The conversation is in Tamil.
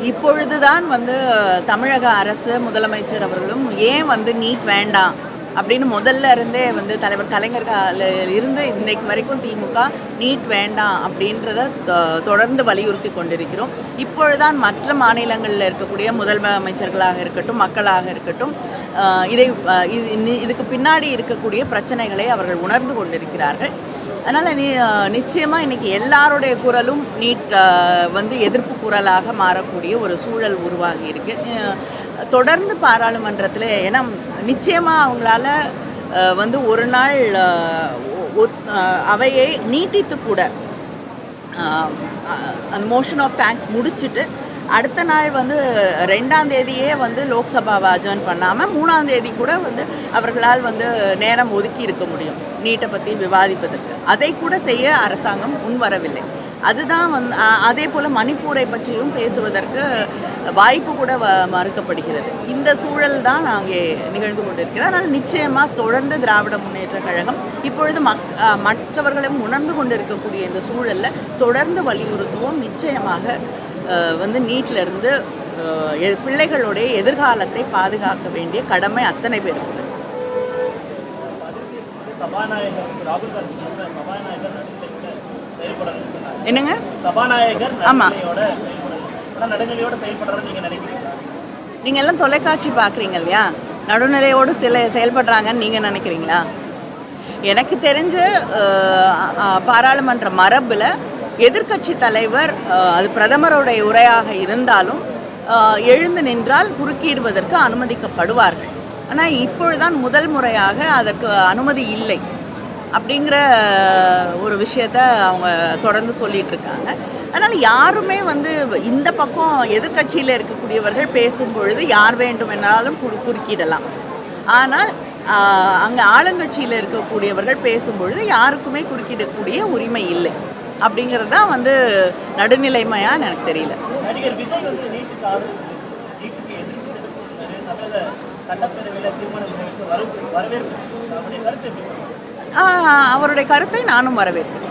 இப்பொழுதுதான் வந்து தமிழக அரசு முதலமைச்சர் அவர்களும் ஏன் வந்து நீட் வேண்டாம் அப்படின்னு முதல்ல இருந்தே வந்து தலைவர் கலைஞர் இருந்து இன்னைக்கு வரைக்கும் திமுக நீட் வேண்டாம் அப்படின்றத தொ- தொடர்ந்து வலியுறுத்தி கொண்டிருக்கிறோம். இப்பொழுதுதான் மற்ற மாநிலங்களில் இருக்கக்கூடிய முதலமைச்சர்களாக இருக்கட்டும் மக்களாக இருக்கட்டும் இதை இது இதுக்கு பின்னாடி இருக்கக்கூடிய பிரச்சனைகளை அவர்கள் உணர்ந்து கொண்டிருக்கிறார்கள். அதனால் நீ நிச்சயமாக இன்னைக்கு எல்லாருடைய குரலும் நீட் வந்து எதிர்ப்பு குரலாக மாறக்கூடிய ஒரு சூழல் உருவாகி இருக்கு. தொடர்ந்து பாராளுமன்றத்தில் ஏன்னா நிச்சயமாக அவங்களால வந்து ஒரு நாள் ஒத்- அவையை நீட்டித்து கூட அந்த மோஷன் ஆஃப் தேங்க்ஸ் முடிச்சுட்டு அடுத்த நாள் வந்து ரெண்டாம் தேதியே வந்து லோக்சபாவை அஜாயின் பண்ணாமல் மூணாம் தேதி கூட வந்து அவர்களால் வந்து நேரம் ஒதுக்கி இருக்க முடியும். நீட்டை பற்றி விவாதிப்பதற்கு. அதை கூட செய்ய அரசாங்கம் முன்வரவில்லை. அதுதான் வந்து அதே போல் மணிப்பூரை பற்றியும் பேசுவதற்கு வாய்ப்பு கூட வ- மறுக்கப்படுகிறது. இந்த சூழல் தான் அங்கே நிகழ்ந்து கொண்டிருக்கிறது. அதனால் நிச்சயமாக தொடர்ந்து திராவிட முன்னேற்ற கழகம் இப்பொழுது மக் மற்றவர்களையும் மற்றவர்களும் உணர்ந்து கொண்டிருக்கக்கூடிய இந்த சூழலில் தொடர்ந்து வலியுறுத்துவோம். நிச்சயமாக வந்து எ- பிள்ளைகளுடைய எதிர்காலத்தை பாதுகாக்க வேண்டிய கடமை அத்தனை பேருக்கு என்னங்க? சபாநாயகர் ஆமா. நடுநிலையோட செயல்படணும். ஆனால் நடுநிலையோட செயல்படுறதுன்னு நீங்க நினைக்கிறீங்களா? நீங்கள் எல்லாம் தொலைக்காட்சி பார்க்குறீங்க இல்லையா? நடுநிலையோடு சில செயல்படுறாங்கன்னு நீங்கள் நினைக்கிறீங்களா? எனக்கு தெரிஞ்ச பாராளுமன்ற மரபில் எதிர்க்கட்சி தலைவர் அது பிரதமருடைய உரையாக இருந்தாலும் எழுந்து நின்றால் குறுக்கிடுவதற்கு அனுமதிக்கப்படுவார்கள். ஆனால் இப்பொழுதுதான் முதல் முறையாக அதற்கு அனுமதி இல்லை அப்படிங்கிற ஒரு விஷயத்த அவங்க தொடர்ந்து சொல்லிட்டு இருக்காங்க. அதனால் யாருமே வந்து இந்த பக்கம் எதிர்க்கட்சியில் இருக்கக்கூடியவர்கள் பேசும் பொழுது யார் வேண்டுமென்றாலும் குறு குறுக்கிடலாம். ஆனால் அங்கே ஆளுங்கட்சியில் இருக்கக்கூடியவர்கள் பேசும் பொழுது யாருக்குமே குறுக்கிடக்கூடிய உரிமை இல்லை. அப்படிங்கிறது தான் வந்து நடுநிலைமையான்னு எனக்கு தெரியல. அவருடைய கருத்தை நானும் வரவேற்கிறேன்.